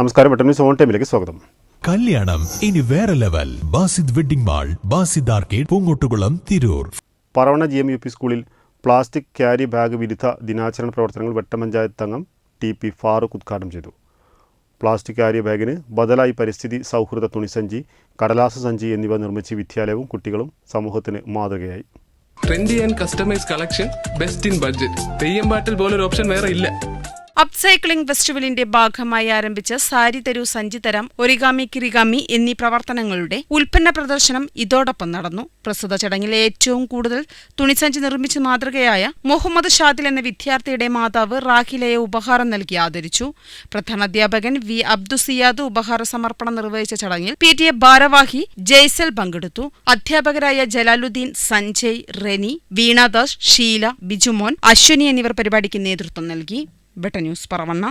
നമസ്കാരം വെട്ടം news on ടൈമിലേക്ക് സ്വാഗതം. കല്യാണം ഇനി വേറെ level. Basid wedding mall Basid arcade Poongottukulam Tirur. Paravanna G M U P സ്കൂളിൽ പ്ലാസ്റ്റിക് ക്യാരി ബാഗ് വിരുദ്ധ ദിനാചരണ പ്രവർത്തനങ്ങൾ വെട്ടപഞ്ചായത്ത് അംഗം ടി പി ഫാറൂഖ് ഉദ്ഘാടനം ചെയ്തു. പ്ലാസ്റ്റിക് ക്യാരി ബാഗിന് ബദലായി പരിസ്ഥിതി സൗഹൃദ തുണിസഞ്ചി കടലാസ സഞ്ചി എന്നിവ നിർമ്മിച്ച് വിദ്യാലയവും കുട്ടികളും സമൂഹത്തിന് മാതൃകയായി. Trendy and customise collection best in budget Theyyam പാട്ടിൽ പോലൊരു ഓപ്ഷൻ വേറെ ഇല്ല. അപ്സൈക്ലിംഗ് ഫെസ്റ്റിവലിന്റെ ഭാഗമായി ആരംഭിച്ച സാരി തരു സഞ്ചിതരം ഒരിഗാമി കിറിഗാമി എന്നീ പ്രവർത്തനങ്ങളുടെ ഉൽപ്പന്ന പ്രദർശനം ഇതോടൊപ്പം നടന്നു. പ്രസ്തുത ചടങ്ങിൽ ഏറ്റവും കൂടുതൽ തുണിസഞ്ചി നിർമ്മിച്ച മാതൃകയായ മുഹമ്മദ് ഷാദിൽ എന്ന വിദ്യാർത്ഥിയുടെ മാതാവ് റാഖിലയെ ഉപഹാരം നൽകി ആദരിച്ചു. പ്രധാനാധ്യാപകൻ വി അബ്ദുസിയാദ് ഉപഹാര സമർപ്പണം നിർവഹിച്ച ചടങ്ങിൽ പി ടി എ ഭാരവാഹി ജയ്സൽ പങ്കെടുത്തു. അധ്യാപകരായ ജലാലുദ്ദീൻ സഞ്ജയ് റെനി വീണാദാസ് ഷീല ബിജുമോൻ അശ്വനി എന്നിവർ പരിപാടിക്ക് നേതൃത്വം നൽകി. ಬೆಟ ನ್ಯೂಸ್ ಪರವಣ್ಣ